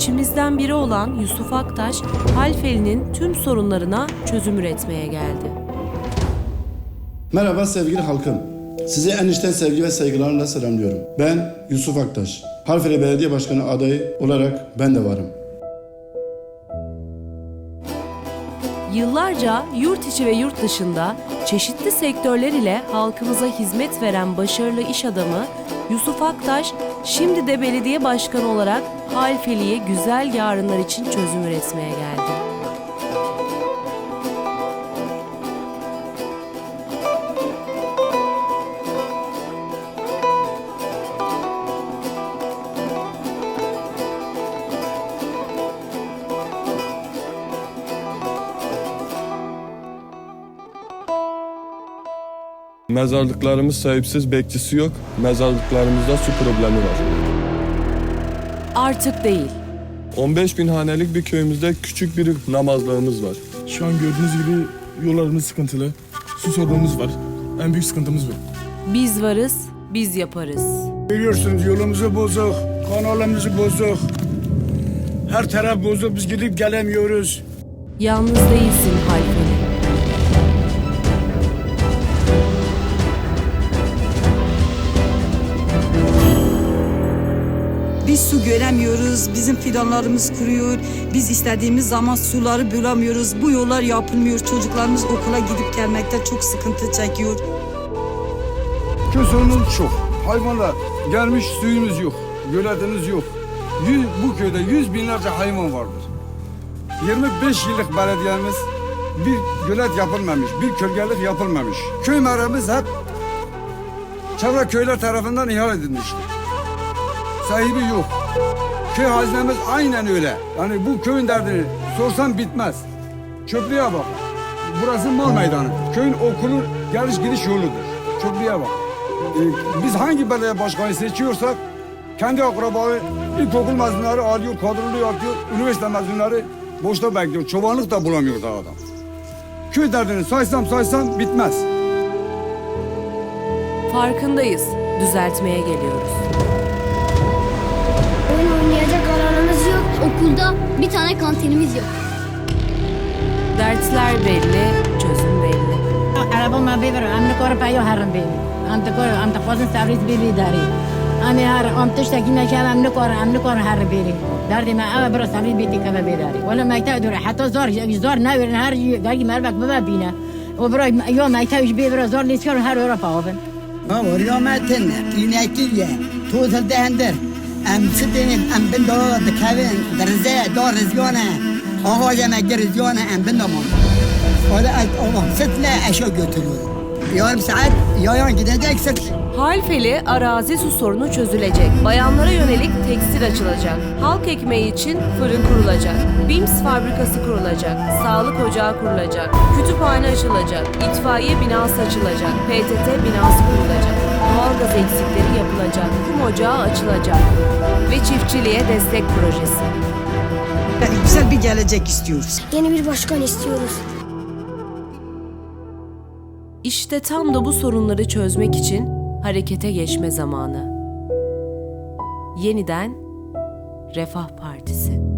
İçimizden biri olan Yusuf Aktaş, Halfeli'nin tüm sorunlarına çözüm üretmeye geldi. Merhaba sevgili halkım. Sizi en içten sevgi ve saygılarımla selamlıyorum. Ben Yusuf Aktaş. Harfeli Belediye Başkanı adayı olarak ben de varım. Yıllarca yurt içi ve yurt dışında çeşitli sektörler ile halkımıza hizmet veren başarılı iş adamı Yusuf Aktaş, şimdi de belediye başkanı olarak Halfeli'ye güzel yarınlar için çözüm üretmeye geldi. Mezarlıklarımız sahipsiz bekçisi yok. Mezarlıklarımızda su problemi var. Artık değil, 15 bin hanelik bir köyümüzde küçük bir namazlığımız var. Şu an gördüğünüz gibi yollarımız sıkıntılı. Su sorunumuz var. En büyük sıkıntımız bu. biz varız, biz yaparız. Görüyorsunuz yolumuzu bozuk, kanalımızı bozuk. Her taraf bozuk, biz gidip gelemiyoruz. Yalnız değilsin Halfeli. Biz su göremiyoruz, bizim fidanlarımız kuruyor. Biz istediğimiz zaman suları bulamıyoruz. Bu yollar yapılmıyor. Çocuklarımız okula gidip gelmekte çok sıkıntı çekiyor. Köy sorunumuz çok. Hayvanlar gelmiş suyumuz yok, göletimiz yok. Yüz, bu köyde yüz binlerce hayvan vardır. 25 yıllık belediyemiz bir gölet yapılmamış, bir kölgelik yapılmamış. Köy meramiz hep çevre köyler tarafından ihale edilmiştir. Sahibi yok. Köy hazinemiz aynen öyle. Yani bu köyün derdini sorsan bitmez. Çöplüğe bak. Burası mal meydanı. Köyün okulu geliş gidiş yoludur. Çöplüğe bak. Ee, biz hangi belediye başkanı seçiyorsak kendi akrabaları ilkokul mezunları alıyor, kadrolu yapıyor. Üniversite mezunları boşta bekliyor. Çobanlık da bulamıyor daha adam. Köy derdini saysam saysam bitmez. Farkındayız, düzeltmeye geliyoruz. Bir tane kantinimiz yok. Dertler belli, çözüm belli. Arabam haber, amne kor payo harım belli. Amte kor, amte kozun sabris belli dari. Ami hani har, amte işte gine kem amne kor, amne kor harım belli. Derdi ma ama bro sabris belli kaba belli dari. Ola mekte dur, hatta zor, zor ne verin her gari merbek baba bina. O bro, yo mekte üç bir bro zor nisyon her Avrupa oven. Ama rüyametin, inekliye, tozul dehendir. ام ستين ام بندو دكابين درزة دور رزيونة اهو جمع رزيونة ام بندو من ولا الله ستنا اشو götürüyor. Yarım saat yayan gidecek sık. Halfeli arazi su sorunu çözülecek. Bayanlara yönelik tekstil açılacak. Halk ekmeği için fırın kurulacak. BİMS fabrikası kurulacak. Sağlık ocağı kurulacak. Kütüphane açılacak. itfaiye binası açılacak. PTT binası kurulacak. Doğalgaz eksikleri yapılacak. Kum ocağı açılacak. Ve çiftçiliğe destek projesi. Yani güzel bir gelecek istiyoruz. Yeni bir başkan istiyoruz. İşte tam da bu sorunları çözmek için harekete geçme zamanı. Yeniden Refah Partisi.